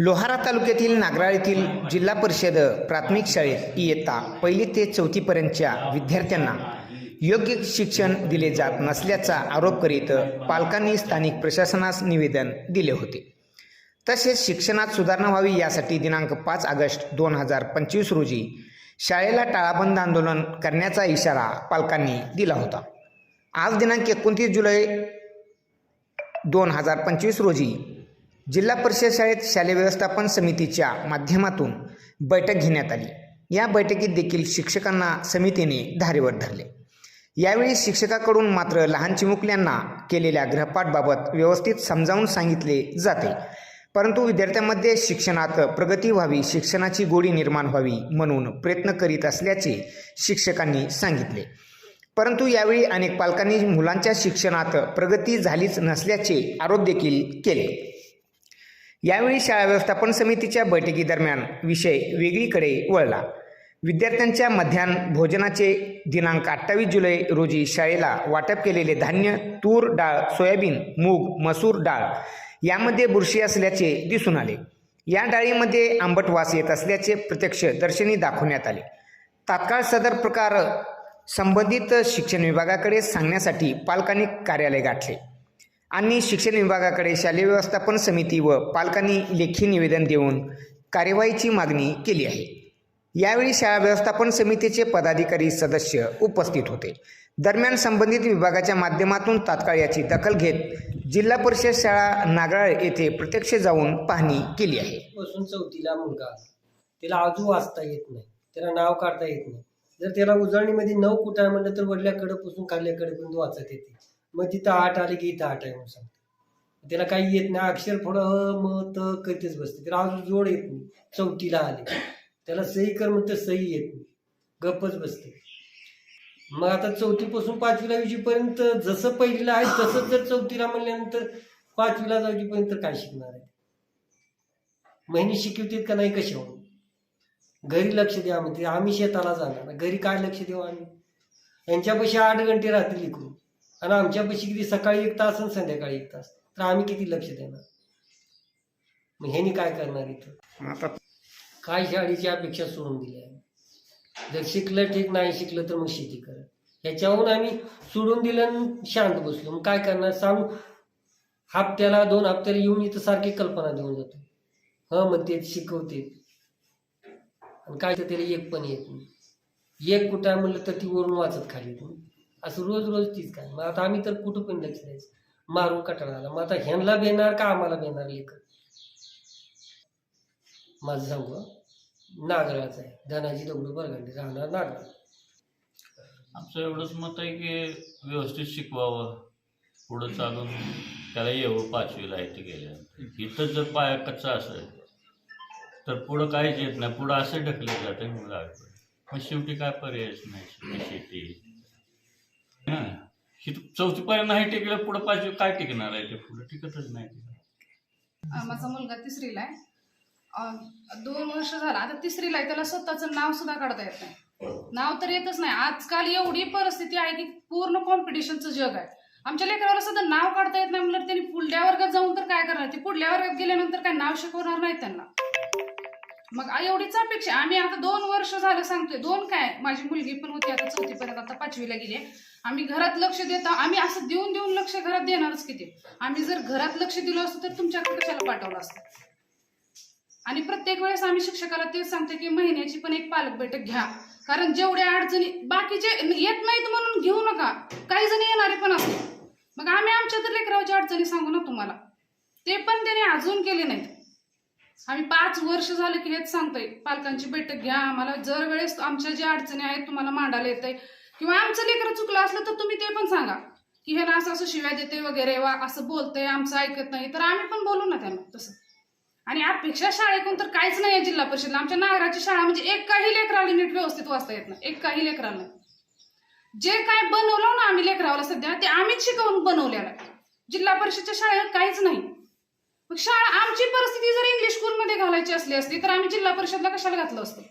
लोहारा तालुक्यातील नागराळ येथील जिल्हा परिषद प्राथमिक शाळेत इयत्ता पहिली ते चौथीपर्यंतच्या विद्यार्थ्यांना योग्य शिक्षण दिले जात नसल्याचा आरोप करीत पालकांनी स्थानिक प्रशासनास निवेदन दिले होते. तसेच शिक्षणात सुधारणा व्हावी यासाठी दिनांक पाच ऑगस्ट दोन हजार पंचवीस रोजी शाळेला टाळाबंद आंदोलन करण्याचा इशारा पालकांनी दिला होता. आज दिनांक एकोणतीस जुलै दोन हजार पंचवीस रोजी जिल्हा परिषद शाळेत शालेय व्यवस्थापन समितीच्या माध्यमातून बैठक घेण्यात आली. या बैठकीत देखील शिक्षकांना समितीने धारेवर धरले. यावेळी शिक्षकाकडून मात्र लहान चिमुकल्यांना केलेल्या गृहपाठबाबत व्यवस्थित समजावून सांगितले जाते. परंतु विद्यार्थ्यांमध्ये शिक्षणात प्रगती व्हावी शिक्षणाची गोडी निर्माण व्हावी म्हणून प्रयत्न करीत असल्याचे शिक्षकांनी सांगितले. परंतु यावेळी अनेक पालकांनी मुलांच्या शिक्षणात प्रगती झालीच नसल्याचे आरोप देखील केले. यावेळी शाळा व्यवस्थापन समितीच्या बैठकीदरम्यान विषय वेगळीकडे वळला. विद्यार्थ्यांच्या मध्यान्ह भोजनाचे दिनांक अठ्ठावीस जुलै रोजी शाळेला वाटप केलेले धान्य तूर डाळ सोयाबीन मूग मसूर डाळ यामध्ये बुरशी असल्याचे दिसून आले. या डाळीमध्ये आंबट वास येत असल्याचे प्रत्यक्ष दर्शनी दाखवण्यात आले. तात्काळ सदर प्रकार संबंधित शिक्षण विभागाकडे सांगण्यासाठी पालकांनी कार्यालय गाठले. आणि शिक्षण विभागाकडे शालेय व्यवस्थापन समिती व पालकांनी लेखी निवेदन देऊन कार्यवाहीची मागणी केली आहे. यावेळी शाळा व्यवस्थापन समितीचे पदाधिकारी सदस्य उपस्थित होते. दरम्यान संबंधित विभागाच्या माध्यमातून तात्काळ याची दखल घेत जिल्हा परिषद शाळा नागराळ येथे प्रत्यक्ष जाऊन पाहणी केली आहे. बसून चौथीला मुलगा. त्याला आजू वाचता येत नाही. त्याला नाव काढता येत नाही. जर त्याला उजळणीमध्ये नऊ कुठं म्हटलं म्हणलं तर वडल्याकडे पासून खाल्ल्याकडे पर्यंत वाचत येते. मग तिथं आठ आले की इथं आठ आहे म्हणून सांगते. त्याला काही येत नाही अक्षर थोडं मग म त करीतच बसते. त्याला अजून जोड येत नाही. चौथीला आले. त्याला सही कर म्हणतं सही येत नाही. गप्पच बसते. मग आता चौथीपासून पाचवीला विषयपर्यंत जसं पहिलीला आहे तसंच जर चौथीला म्हणल्यानंतर पाचवीला जाऊपर्यंत काय शिकणार आहे? महिने शिकवतील का नाही कशावर घरी लक्ष द्या म्हणते. आम्ही शेताला जाणार. घरी काय लक्ष देऊ आम्ही? यांच्यापाशी आठ घंटे राहतील लिखून आणि आमच्यापाशी किती सकाळी एक तास आणि संध्याकाळी एक तास. तर आम्ही किती लक्ष देणार? मग ह्यांनी काय करणार इथं? आता काय शाळेची अपेक्षा सोडून दिली आहे? जर शिकलं ठीक नाही शिकलं तर मग शेती कर. ह्याच्याहून आम्ही सोडून दिलं शांत बसलो. मग काय करणार? सांगू? हप्त्याला दोन हप्त्याला येऊन इथं सारखी कल्पना देऊन जातो. ह म्हणते शिकवते. आणि काय तर त्याला एक पण येत नाही. एक कुठं म्हणलं तर ती वरून वाचत खाली येते. असं रोज रोज तीच काय मग आता आम्ही तर कुठं पण लक्ष द्यायचं. मारून कटाळा आला मग आता ह्यांना बेणार का आम्हाला बेणार लेकर? माझं सांगू नागराचं आहे. धनाजी दगडू बरगांडी राहणार नागरा आमचं एवढंच मत आहे की व्यवस्थित शिकवावं. पुढं चालून त्याला येऊ पाचवीला इथे गेल्यानंतर. इथं जर पाया कच्चा असेल तर पुढं काहीच येत नाही. पुढं असं ढकले जाते मग मग शेवटी काय पर्यायच नाही. शेती. चौथी पर नाही टिकलं पुढं पाचवी काय टिकणार आहे ते पुढे? टिकतच नाही अं, माझा मुलगा तिसरीला आहे. अं, दोन वर्ष झाला. आता तिसरीला आहे त्याला स्वतःचं नाव सुद्धा काढता येत नाही. नाव तर येतच नाही. आजकाल एवढी परिस्थिती आहे की पूर्ण कॉम्पिटिशनचं जग आहे. आमच्या लेकराला सुद्धा नाव काढता येत नाही म्हणलं त्यांनी पुढल्या वर्गात जाऊन तर काय करणार? ते पुढल्या वर्गात गेल्यानंतर काय नाव शिकवणार नाही त्यांना. मग आ- एवढीच अपेक्षा आम्ही आता दोन वर्ष झालं सांगतोय. दोन काय? माझी मुलगी पण होती आता चौथीपर्यंत आता पाचवीला गेली आहे. आम्ही घरात लक्ष देता आम्ही असं देऊन देऊन लक्ष घरात देणारच किती आम्ही जर घरात लक्ष दिलं असतं तर तुमच्याकडे कशाला पाठवलं असतं? आणि प्रत्येक वेळेस आम्ही शिक्षकाला तेच सांगतो की महिन्याची पण एक पालक बैठक घ्या. कारण जेवढ्या अडचणी बाकीचे येत नाहीत म्हणून घेऊ नका. काही जण येणारे पण असतात. मग आम्ही आमच्या तर लेकराच्या अडचणी सांगू ना तुम्हाला. ते पण त्याने अजून केले नाहीत. आम्ही पाच वर्ष झालं की हेच सांगतोय पालकांची बैठक घ्या. आम्हाला जर वेळेस आमच्या ज्या अडचणी आहेत तुम्हाला मांडायला येत आहे किंवा आमचं लेकरं चुकलं असलं तर तुम्ही ते पण सांगा. की हे ना असं असं शिव्या देते वगैरे वा असं बोलतंय आमचं ऐकत नाही. तर आम्ही पण बोलू ना त्यांना तसं. आणि अपेक्षा शाळेकडून तर काहीच नाही आहे जिल्हा परिषदला. आमच्या नागराची शाळा म्हणजे एक काही लेकराला नीट व्यवस्थित वाचता येत नाही. एक काही लेकराला. जे काय बनवलं ना आम्ही लेकराला सध्या ते आम्हीच शिकवून बनवलेलं आहे. जिल्हा परिषदच्या शाळेत काहीच नाही. मग शाळा आमची परिस्थिती जर इंग्लिश स्कूलमध्ये घालायची असली असती तर आम्ही जिल्हा परिषदला कशाला घातलं असतं?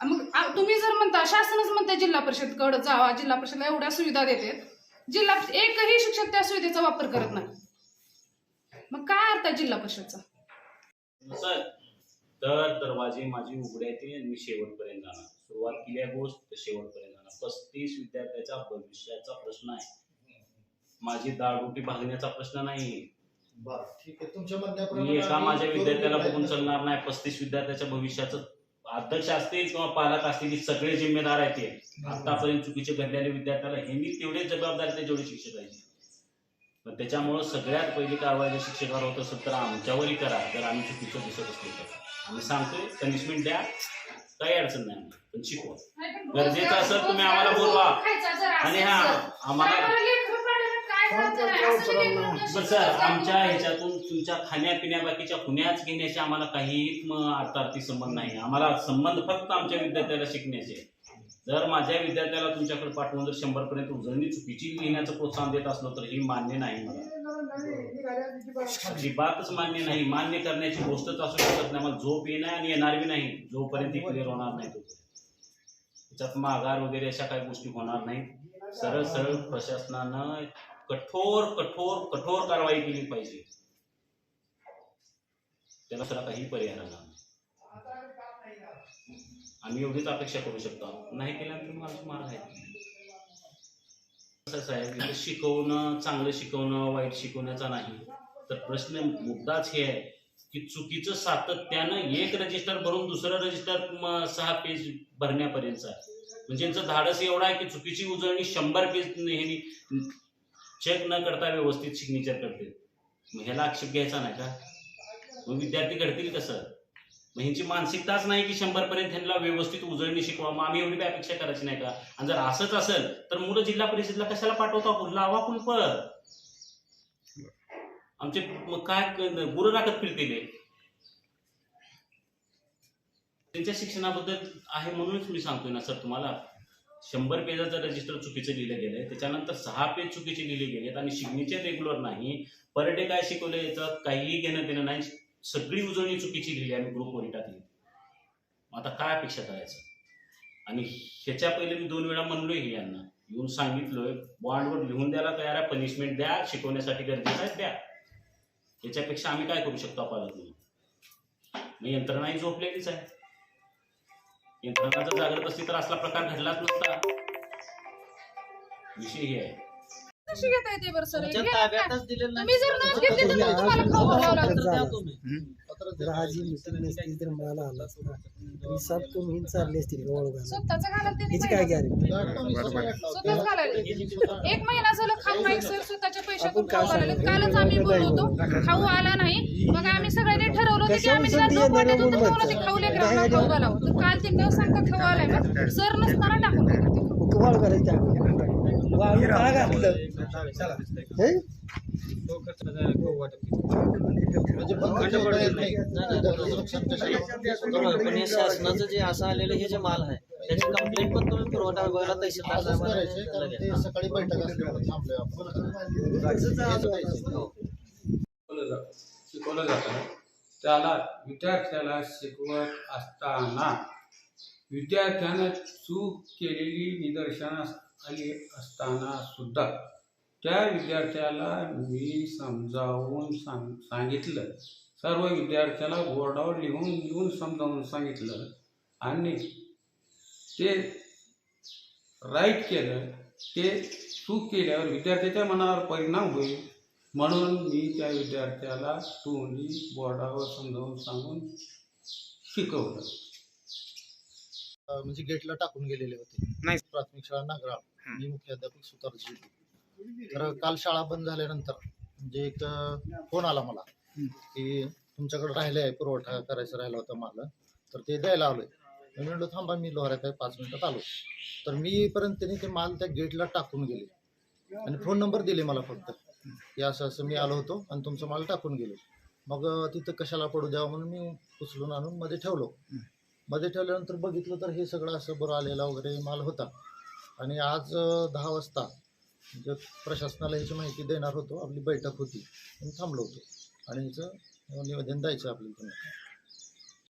मग तुम्ही जर म्हणता शासनच म्हणते जिल्हा परिषदकडे जावा जिल्हा परिषदला एवढ्या सुविधा देते जिल्हा एकही शिक्षक त्या सुविधेचा वापर करत नाही. मग काय अर्थ आहे जिल्हा परिषदचा? तर दरवाजे माझे उघडे आहेत आणि मी शेवटपर्यंत जाणार. सुरुवात केली आहे गोष्ट तर शेवटपर्यंत जाणार. पस्तीस विद्यार्थ्याचा भविष्याचा प्रश्न आहे. माझी दाळरोटी भागण्याचा प्रश्न नाही. बरं ठीक आहे. तुमच्या मी एका माझ्या विद्यार्थ्याला बघून. चालणार नाही. पस्तीस विद्यार्थ्याच्या भविष्याचं अध्यक्ष असतील किंवा पालक असतील हे सगळे जिम्मेदार आहेत ते आतापर्यंत चुकीचे घडलेल्या विद्यार्थ्याला ह्यांनी तेवढेच जबाबदारी ते जेवढे शिक्षकांची पण त्याच्यामुळं सगळ्यात पहिली कारवाई जर शिक्षकावर होत असेल तर आमच्यावरही करा जर आम्ही चुकीचं दिसत असलो तर आम्ही सांगतोय पनिशमेंट द्या काही अडचण नाही आम्हाला. पण शिकवा गरजेचं असेल तुम्ही आम्हाला बोलवा. आणि हा. आम्हाला आमच्या ह्याच्यातून तुमच्या खाण्यापिण्या बाकीच्या खुण्याच घेण्याचे आम्हाला काही अर्थार्थी संबंध नाही. आम्हाला संबंध फक्त आमच्या विद्यार्थ्याला शिकण्याचे. जर माझ्या विद्यार्थ्याला तुमच्याकडे पाठवून जर शंभर पर्यंत उजळणी चुकीची लिहिण्याचं प्रोत्साहन देत असलो तर ही मान्य नाही मला. अजिबातच मान्य नाही. मान्य करण्याची गोष्टच असू शकत नाही. मला झोप येणार आणि येणार बी नाही. जोपर्यंत क्लिअर होणार नाही त्याच्यात माघार वगैरे अशा काही गोष्टी होणार नाहीत. सरळ सरळ प्रशासनानं कठोर कठोर कठोर कारवाई केली पाहिजे. त्याला सुद्धा काही पर्याय राहणार आम्ही एवढीच अपेक्षा करू शकतो. नाही केल्यानंतर माझं मार्ग आहे. कसं आहे शिकवणं चांगलं शिकवणं वाईट शिकवण्याचा नाही. तर प्रश्न मुद्दाच हे आहे की चुकीचं सातत्यानं एक रजिस्टर भरून दुसरं रजिस्टर सहा पेज भरण्यापर्यंत. म्हणजे यांचं धाडस एवढं आहे की चुकीची उजळणी शंभर पेज नेहमी चेक न करता व्यवस्थित सिग्नेचर करते. मग ह्याला आक्षेप घ्यायचा नाही का? मग विद्यार्थी घडतील कसं? मग ह्यांची मानसिकताच नाही की शंभर पर्यंत ह्यांना व्यवस्थित उजळणी शिकवा. मग आम्ही एवढी काय अपेक्षा करायची नाही का? आणि जर असंच असेल तर मुलं जिल्हा परिषदला कशाला पाठवतो आपण? लावा कुलप आमचे मग काय गुरु राखत फिरतील त्यांच्या शिक्षणाबद्दल आहे म्हणूनच मी सांगतोय ना सर तुम्हाला. शंभर पेजाचं रजिस्टर चुकीचं लिहिलं गेलंय. त्याच्यानंतर सहा पेज चुकीचे लिहिले गेलेत आणि सिग्नेचर रेग्युलर नाही. पर डे काय शिकवलं याचं? काहीही घेणं देणं नाही. सगळी उजळणी चुकीची लिहिली आम्ही ग्रुपवर टाकली मग आता काय अपेक्षा करायचं? आणि ह्याच्या पहिले मी दोन वेळा म्हणलोय हे यांना. येऊन सांगितलोय बॉन्डवर लिहून द्यायला तयार आहे पनिशमेंट द्या शिकवण्यासाठी गरजेचं आहे द्या. याच्यापेक्षा आम्ही काय करू शकतो पालक म्हणून मग यंत्रणाही झोपलेलीच आहे. यंत्रणा जर जागृत असती तर असला प्रकार घडलाच नसता. विषय हे आहे. कशी घेता येते बरं सर? तुमच्या घ्या. ताब्यातच दिलेलं नाही. तुम्ही जर घेतली तर मग तुम्हाला खाऊ घालावं लागतं. द्या तुम्ही. पत्र जर आज ही मीटिंग नसती तर मला आला असता. मी सात कमी चालली असती ओळख स्वतःच घालत त्यांनी याची काय पाहिजे. गॅरंटी? स्वतःच घालायला एक महिना झालं खाऊ नाही सर स्वतःच्या पैशातून खाऊ घालायला? कालच आम्ही बोललो होतो खाऊ आला नाही. मग आम्ही सगळ्यांनी ठरवलं होतं की आम्ही दोन वाट्यात होतं तुम्हाला ते. खाऊ लेकरांना खाऊ घालावं तर काल ते न सांगता खाऊ आलाय मग. सर नसताना टाकून ते. वाळू घातलं. हे? म्हणजे पण हे शासनाचं जे असं आलेलं हे जे माल आहे त्याची कंप्लेंट पण तुम्ही पुरवठा विभागाला तहसीलदार सकाळी बैठक जातं. शिकवलं जातं. त्याला विद्यार्थ्याला शिकवत असताना विद्यार्थ्यानं चूक केलेली निदर्शनास आली असताना सुद्धा त्या विद्यार्थ्याला मी समजावून सांग सांगितलं. सर्व विद्यार्थ्याला बोर्डावर लिहून लिहून समजावून सांगितलं आणि ते राईट केलं ते चूक केल्यावर विद्यार्थ्याच्या मनावर परिणाम होईल. म्हणून मी त्या विद्यार्थ्याला तोंडी बोर्डावर समजावून सांगून शिकवलं. अं, म्हणजे गेटला टाकून गेलेले होते. नाही. प्राथमिक शाळा नागराळ. मी मुख्याध्यापक सुतारजी. तर काल शाळा बंद झाल्यानंतर म्हणजे एक फोन आला मला. की तुमच्याकडे राहिले आहे पुरवठा करायचा राहिला होता मला तर ते द्यायला आलोय. मी म्हणलो थांबा मी लोहऱ्यात आहे पाच मिनिटात आलो. तर मी येईपर्यंत त्यांनी ते माल त्या गेटला टाकून गेले. आणि फोन नंबर दिले मला फक्त. की असं असं मी आलो होतो आणि तुमचा माल टाकून गेलो. मग अं, तिथं कशाला पडू द्यावं म्हणून मी उचलून आणून मध्ये ठेवलो. मध्ये ठेवल्यानंतर बघितलं तर हे सगळं असं बरं आलेला वगैरे माल होता. आणि आज दहा वाजता जे प्रशासनाला ह्याची माहिती देणार होतो. आपली बैठक होती. आणि थांबलो होतो. आणि ह्याचं निवेदन द्यायचं आपल्याला.